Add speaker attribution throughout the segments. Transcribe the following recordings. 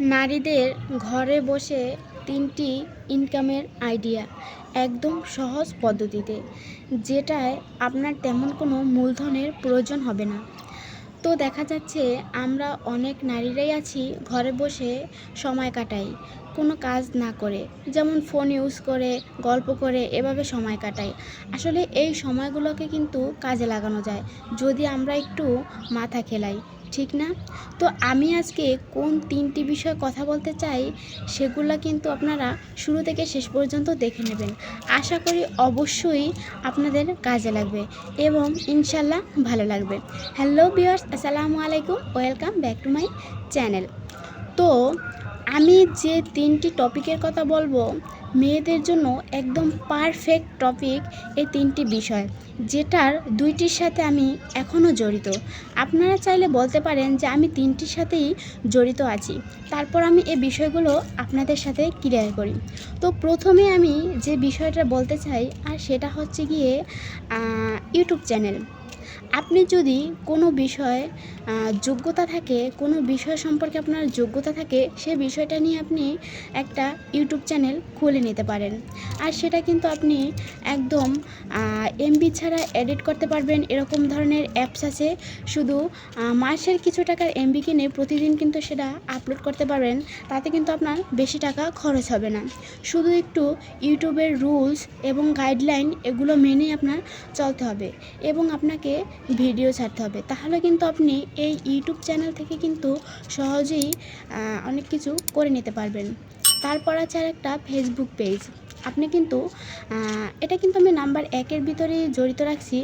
Speaker 1: নারীদের ঘরে বসে তিনটি ইনকামের আইডিয়া একদম সহজ পদ্ধতিতে, যেটায় আপনার তেমন কোনো মূলধনের প্রয়োজন হবে না। তো দেখা যাচ্ছে আমরা অনেক নারীরাই আছি, ঘরে বসে সময় কাটাই, কোনো কাজ না করে। যেমন ফোন ইউজ করে, গল্প করে, এভাবে সময় কাটাই। আসলে এই সময়গুলোকে কিন্তু কাজে লাগানো যায়, যদি আমরা একটু মাথা খেলাই। ঠিক না? তো আমি আজকে কোন তিনটি বিষয়ে কথা বলতে চাই সেগুলো কিন্তু আপনারা শুরু থেকে শেষ পর্যন্ত দেখে নেবেন। আশা করি অবশ্যই আপনাদের কাজে লাগবে এবং ইনশাল্লাহ ভালো লাগবে। হ্যালো বিয়ার্স আসসালামু আলাইকুম, welcome back to my channel. তো আমি যে তিনটি টপিকের কথা বলব মেয়েদের জন্য একদম পারফেক্ট টপিক এই তিনটি বিষয়, যেটার দুইটির সাথে আমি এখনও জড়িত। আপনারা চাইলে বলতে পারেন যে আমি তিনটির সাথেই জড়িত আছি। তারপর আমি এই বিষয়গুলো আপনাদের সাথে ক্লিয়ার করি। তো প্রথমে আমি যে বিষয়টা বলতে চাই, আর সেটা হচ্ছে গিয়ে ইউটিউব চ্যানেল আপনি যদি কোনো বিষয়ে যোগ্যতা থাকে, কোনো বিষয় সম্পর্কে আপনার যোগ্যতা থাকে, সে বিষয়টা নিয়ে আপনি একটা ইউটিউব চ্যানেল খুলে নিতে পারেন। আর সেটা কিন্তু আপনি একদম এমবি ছাড়া এডিট করতে পারবেন। এরকম ধরনের অ্যাপস আছে। শুধু মাসের কিছু টাকার এমবি কিনে প্রতিদিন কিন্তু সেটা আপলোড করতে পারবেন। তাতে কিন্তু আপনার বেশি টাকা খরচ হবে না। শুধু একটু ইউটিউবের রুলস এবং গাইডলাইন এগুলো মেনে আপনার চলতে হবে। এবং আপনাকে ভিডিও ছাড়তে হবে। তাহলে কিন্তু আপনি এই ইউটিউব চ্যানেল থেকে কিন্তু সহজেই অনেক কিছু করে নিতে পারবেন। তারপর আছে আর একটা ফেসবুক পেজ আপনি কিন্তু এটা কিন্তু আমি নাম্বার একের ভিতরে জড়িত রাখছি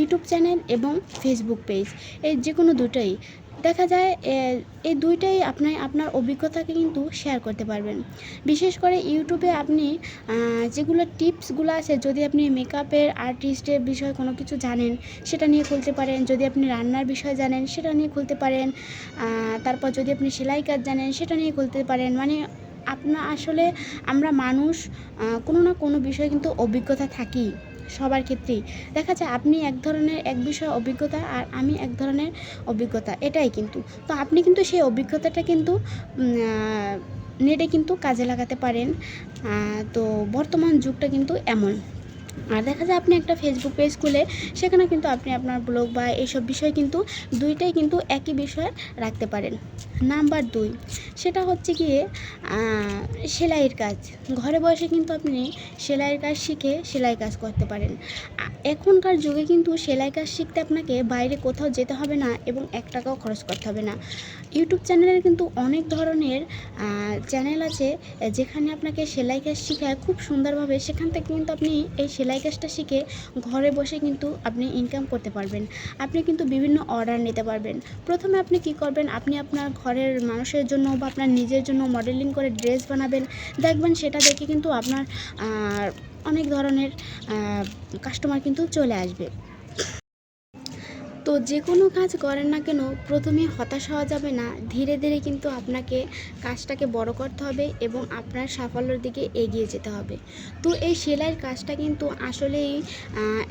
Speaker 1: ইউটিউব চ্যানেল এবং ফেসবুক পেজ এই যে কোনো দুটোই। দেখা যায় এই দুইটাই আপনি আপনার অভিজ্ঞতাকে কিন্তু শেয়ার করতে পারবেন। বিশেষ করে ইউটিউবে আপনি যেগুলো টিপসগুলো আছে, যদি আপনি মেকআপের আর্টিস্টের বিষয়ে কোনো কিছু জানেন, সেটা নিয়ে খুলতে পারেন। যদি আপনি রান্নার বিষয় জানেন, সেটা নিয়ে খুলতে পারেন। তারপর যদি আপনি সেলাই কাজ জানেন, সেটা নিয়ে খুলতে পারেন। মানে আপনার আসলে আমরা মানুষ কোনো না কোনো বিষয়ে কিন্তু অভিজ্ঞতা থাকি সবার ক্ষেত্রেই। দেখা যায় আপনি এক ধরনের এক বিষয়ে অভিজ্ঞতা আর আমি এক ধরনের অভিজ্ঞতা, এটাই কিন্তু। তো আপনি কিন্তু সেই অভিজ্ঞতাটা কিন্তু নেটে কিন্তু কাজে লাগাতে পারেন। তো বর্তমান যুগটা কিন্তু এমন। আর দেখা যায় আপনি একটা ফেসবুক পেজ খুলে সেখানে কিন্তু আপনি আপনার ব্লগ বা এইসব বিষয় কিন্তু দুইটাই কিন্তু একই বিষয় রাখতে পারেন। নাম্বার দুই, সেটা হচ্ছে গিয়ে সেলাইয়ের কাজ। ঘরে বসে কিন্তু আপনি সেলাইয়ের কাজ শিখে সেলাই কাজ করতে পারেন। এখনকার যুগে কিন্তু সেলাই কাজ শিখতে আপনাকে বাইরে কোথাও যেতে হবে না এবং এক টাকাও খরচ করতে হবে না। ইউটিউব চ্যানেলের কিন্তু অনেক ধরনের চ্যানেল আছে যেখানে আপনাকে সেলাই কাজ শেখায় খুব সুন্দরভাবে। সেখান থেকে কিন্তু আপনি এই কাজটা শিখে ঘরে বসে কিন্তু আপনি ইনকাম করতে পারবেন। আপনি কিন্তু বিভিন্ন অর্ডার নিতে পারবেন। প্রথমে আপনি কি করবেন? আপনি আপনার ঘরের মানুষের জন্য বা আপনার নিজের জন্য মডেলিং করে ড্রেস বানাবেন। দেখবেন সেটা দেখে কিন্তু আপনার অনেক ধরনের কাস্টমার কিন্তু চলে আসবে। তো যে কোনো কাজ করেন না কেন, প্রথমে হতাশ হওয়া যাবে না। ধীরে ধীরে কিন্তু আপনাকে কাজটাকে বড় করতে হবে এবং আপনার সাফল্যের দিকে এগিয়ে যেতে হবে। তো এই সেলাইয়ের কাজটা কিন্তু আসলেই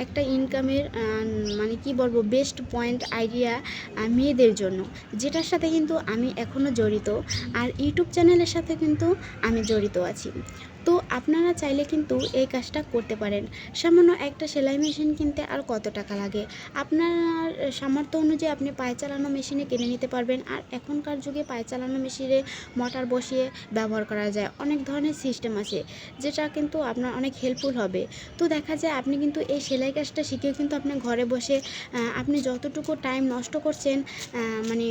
Speaker 1: একটা ইনকামের মানে কি বলব বেস্ট পয়েন্ট আইডিয়া মেয়েদের জন্য। যেটার সাথে কিন্তু আমি এখনও জড়িত। আর ইউটিউব চ্যানেলের সাথে কিন্তু আমি জড়িত আছি। তো আপনারা চাইলে কিন্তু এই কাজটা করতে পারেন। সামান্য একটা সেলাই মেশিন কিনতে আর কত টাকা লাগে? আপনার সামর্থ্য অনুযায়ী আপনি পায়ে চালানো মেশিনে কিনে নিতে পারবেন। আর এখনকার যুগে পায়ে চালানো মেশিনে মোটর বসিয়ে ব্যবহার করা যায়। অনেক ধরনের সিস্টেম আছে, যেটা কিন্তু আপনার অনেক হেল্পফুল হবে। তো দেখা যায় আপনি কিন্তু এই সেলাই কাজটা শিখেও কিন্তু আপনি ঘরে বসে আপনি যতটুকু টাইম নষ্ট করছেন মানে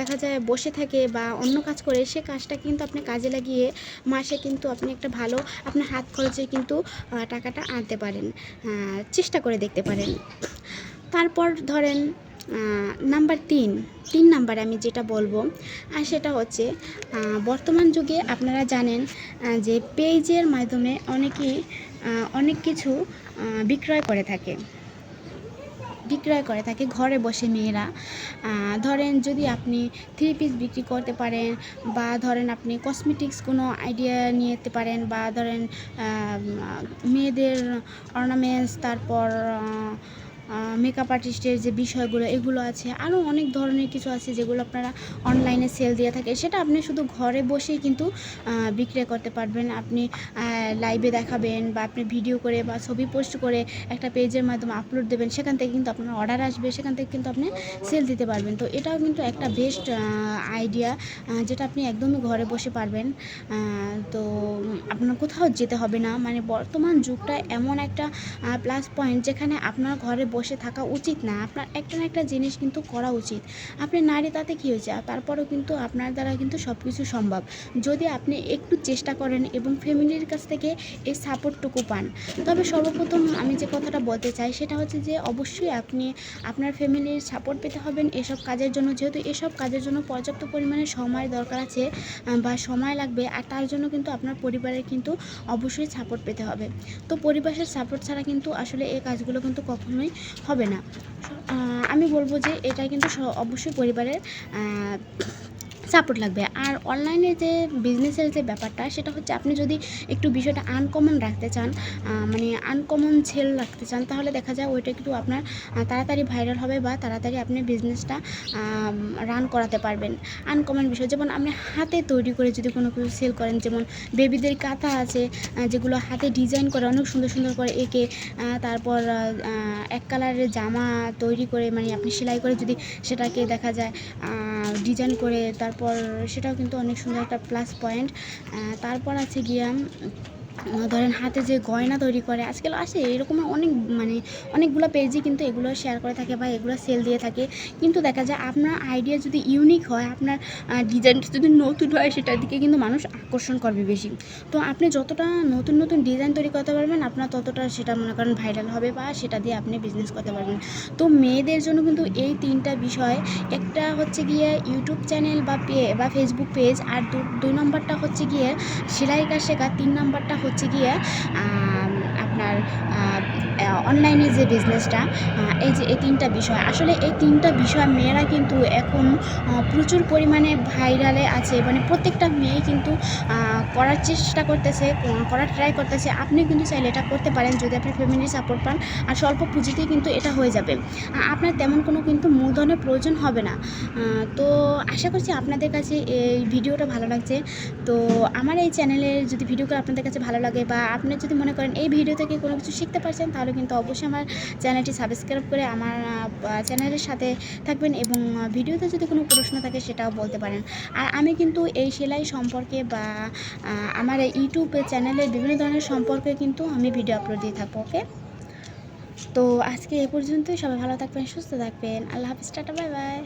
Speaker 1: দেখা যায় বসে থাকে বা অন্য কাজ করে, সে কাজটা কিন্তু আপনি কাজে লাগিয়ে মাসে কিন্তু আপনি একটা ভালো আপনার হাত খরচে কিন্তু টাকাটা আনতে পারেন। চেষ্টা করে দেখতে পারেন। তারপর ধরেন নাম্বার তিন তিন নাম্বারে আমি যেটা বলব, আর সেটা হচ্ছে বর্তমান যুগে আপনারা জানেন যে পেজের মাধ্যমে অনেকেই অনেক কিছু বিক্রয় করে থাকে। বিক্রয় করে থাকে, ঘরে বসে মেয়েরা। ধরেন যদি আপনি থ্রি পিস বিক্রি করতে পারেন বা ধরেন আপনি কসমেটিক্স কোনো আইডিয়া নিয়ে যেতে পারেন বা ধরেন মেয়েদের অর্নামেন্টস তারপর মেকআপ আর্টিস্টের যে বিষয়গুলো, এগুলো আছে। আরও অনেক ধরনের কিছু আছে যেগুলো আপনারা অনলাইনে সেল দিয়ে থাকে সেটা আপনি শুধু ঘরে বসেই কিন্তু বিক্রয় করতে পারবেন। আপনি লাইভে দেখাবেন বা আপনি ভিডিও করে বা ছবি পোস্ট করে একটা পেজের মাধ্যমে আপলোড দেবেন, সেখান থেকে কিন্তু আপনার অর্ডার আসবে, সেখান থেকে কিন্তু আপনি সেল দিতে পারবেন। তো এটাও কিন্তু একটা বেস্ট আইডিয়া যেটা আপনি একদমই ঘরে বসে পারবেন। তো আপনার কোথাও যেতে হবে না। মানে বর্তমান যুগটা এমন একটা প্লাস পয়েন্ট যেখানে আপনার ঘরে বসে থাকা উচিত না। আপনার একটা না একটা জিনিস কিন্তু করা উচিত। আপনি নারী তাতে কী হয়েছে? তারপরেও কিন্তু আপনার দ্বারা কিন্তু সব কিছু সম্ভব। যদি আপনি একটু চেষ্টা করেন এবং ফ্যামিলির কাছ থেকে এই সাপোর্টটুকু পান। তবে সর্বপ্রথম আমি যে কথাটা বলতে চাই সেটা হচ্ছে যে অবশ্যই আপনি আপনার ফ্যামিলির সাপোর্ট পেতে হবেন। এসব কাজের জন্য যেহেতু এসব কাজের জন্য পর্যাপ্ত পরিমাণে সময় দরকার আছে বা সময় লাগবে, আর তার জন্য কিন্তু আপনার পরিবারের কিন্তু অবশ্যই সাপোর্ট পেতে হবে। তো পরিবারের সাপোর্ট ছাড়া কিন্তু আসলে এই কাজগুলো কিন্তু কখনোই হবে না। আমি বলব যে এটা কিন্তু অবশ্যই পরিবারের সাপোর্ট লাগবে। আর অনলাইনে যে বিজনেসের যে ব্যাপারটা, সেটা হচ্ছে আপনি যদি একটু বিষয়টা আনকমন রাখতে চান মানে আনকমন সেল রাখতে চান, তাহলে দেখা যায় ওইটা একটু আপনার তাড়াতাড়ি ভাইরাল হবে বা তাড়াতাড়ি আপনি বিজনেসটা রান করাতে পারবেন। আনকমন বিষয়, যেমন আপনি হাতে তৈরি করে যদি কোনো কিছু সেল করেন, যেমন বেবিদের কাঁথা আছে যেগুলো হাতে ডিজাইন করে অনেক সুন্দর সুন্দর করে এঁকে তারপর এক কালারের জামা তৈরি করে মানে আপনি সেলাই করে যদি সেটাকে দেখা যায় ডিজাইন করে তারপর সেটাও কিন্তু অনেক সুন্দর একটা প্লাস পয়েন্ট তারপর আছে গিয়া ধরেন হাতে যে গয়না তৈরি করে, আজকাল আসে এরকম অনেক মানে অনেকগুলো পেজই কিন্তু এগুলো শেয়ার করে থাকে বা এগুলো সেল দিয়ে থাকে। কিন্তু দেখা যায় আপনার আইডিয়া যদি ইউনিক হয়, আপনার ডিজাইনটা যদি নতুন হয়, সেটার দিকে কিন্তু মানুষ আকর্ষণ করবে বেশি। তো আপনি যতটা নতুন নতুন ডিজাইন তৈরি করতে পারবেন, আপনার ততটা সেটা মনে করেন ভাইরাল হবে বা সেটা দিয়ে আপনি বিজনেস করতে পারবেন। তো মেয়েদের জন্য কিন্তু এই তিনটা বিষয়, একটা হচ্ছে গিয়ে ইউটিউব চ্যানেল বা পে বা ফেসবুক পেজ আর দুই নম্বরটা হচ্ছে গিয়ে সেলাই কাজ শেখা, তিন নম্বরটা হচ্ছে গিয়ে আপনার অনলাইনে যে বিজনেসটা এই যে এই তিনটা বিষয়, আসলে এই তিনটা বিষয় মেয়েরা কিন্তু এখন প্রচুর পরিমাণে ভাইরালে আছে মানে প্রত্যেকটা মেয়ে কিন্তু করার চেষ্টা করতেছে করার ট্রাই করতেছে আপনি কিন্তু চাইলে এটা করতে পারেন যদি আপনি ফ্যামিলির সাপোর্ট পান, আর স্বল্প পুঁজিতেই কিন্তু এটা হয়ে যাবে। আপনার তেমন কোনো কিন্তু মূলধনের প্রয়োজন হবে না। তো আশা করছি আপনাদের কাছে এই ভিডিওটা ভালো লাগছে। তো আমার এই চ্যানেলের যদি ভিডিওগুলো আপনাদের কাছে ভালো লাগে বা আপনি যদি মনে করেন এই ভিডিও থেকে কোনো কিছু শিখতে পারছেন, তাহলে কিন্তু অবশ্যই আমার চ্যানেলটি সাবস্ক্রাইব করে আমার চ্যানেলের সাথে থাকবেন এবং ভিডিওতে যদি কোনো প্রশ্ন থাকে সেটাও বলতে পারেন। আর আমি কিন্তু এই সেলাই সম্পর্কে বা আমার ইউটিউব চ্যানেলের বিভিন্ন ধরনের সম্পর্কে কিন্তু আমি ভিডিও আপলোড দিয়ে থাকব ওকে তো আজকে এ পর্যন্তই। সবাই ভালো থাকবেন, সুস্থ থাকবেন। আল্লাহ হাফিজ, টাটা বাই বাই